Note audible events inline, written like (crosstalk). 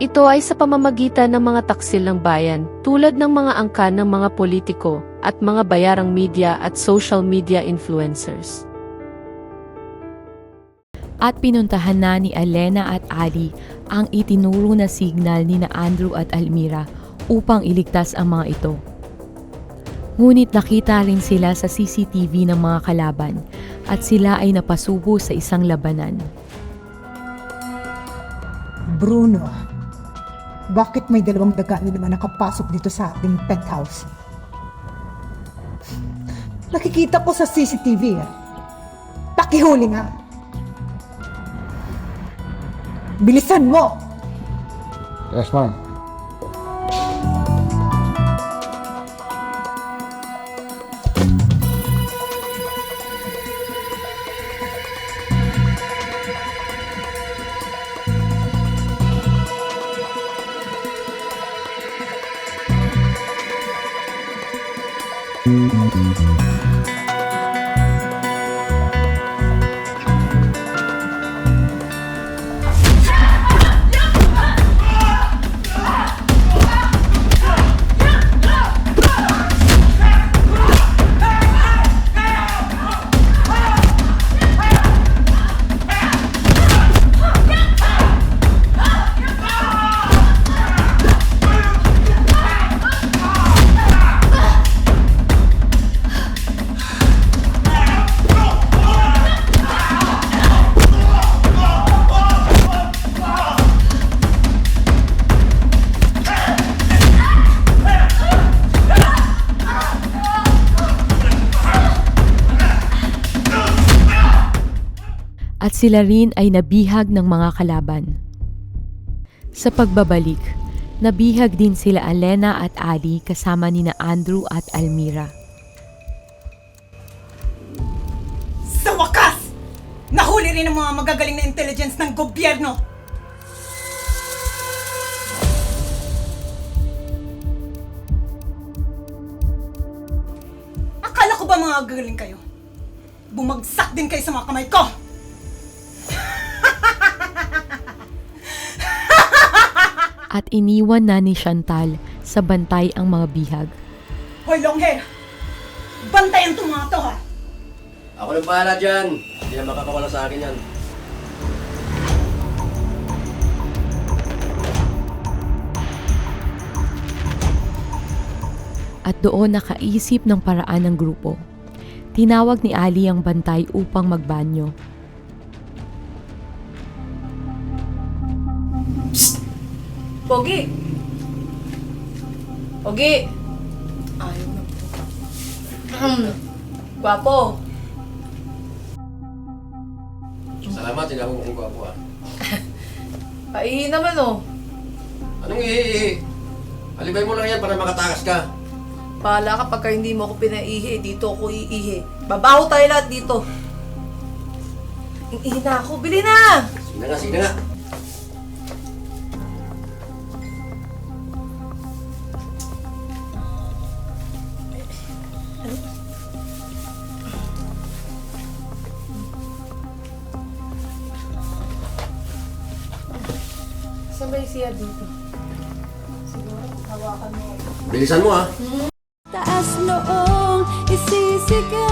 Ito ay sa pamamagitan ng mga taksil ng bayan tulad ng mga angkan ng mga politiko at mga bayarang media at social media influencers. At pinuntahan na ni Elena at Ali ang itinuro na signal ni na Andrew at Almira upang iligtas ang mga ito. Ngunit nakita rin sila sa CCTV ng mga kalaban at sila ay napasubo sa isang labanan. Bruno, bakit may dalawang daga na naman nakapasok dito sa ating penthouse? Nakikita ko sa CCTV. ah. Pakihuli nga. Bilisan mo! Yes, ma'am. Música At sila rin ay nabihag ng mga kalaban. Sa pagbabalik, nabihag din sila Elena at Ali kasama ni na Andrew at Almira. Sa wakas! Nahuli rin ang mga magagaling na intelligence ng gobyerno! Akala ko ba mga gagaling kayo? Bumagsak din kayo sa mga kamay ko! At iniwan na ni Chantal sa bantay ang mga bihag. Hoy, long hair! Bantayan itong mga to, ha? Ako nang bahala dyan. Hindi na makakawala sa akin yan. at doon nakaisip ng paraan ng grupo. Tinawag ni Ali ang bantay upang magbanyo. Pogi! Pogi! Ayaw na po. Gwapo! Salamat, sinabog mo kong gwapo ah. (laughs) Paihi naman oh. Anong ihi Alibay mo lang yan para makatakas ka. Pahala ka pagka hindi mo ako pinaihi, dito ako iihi. Babaho tayo lahat dito. Iihi na ako, bili na! Sige na nga, sige na nga. Sabay siya dito. Siguro, hawakan mo. Bilisan mo ah. Taas noong isisigaw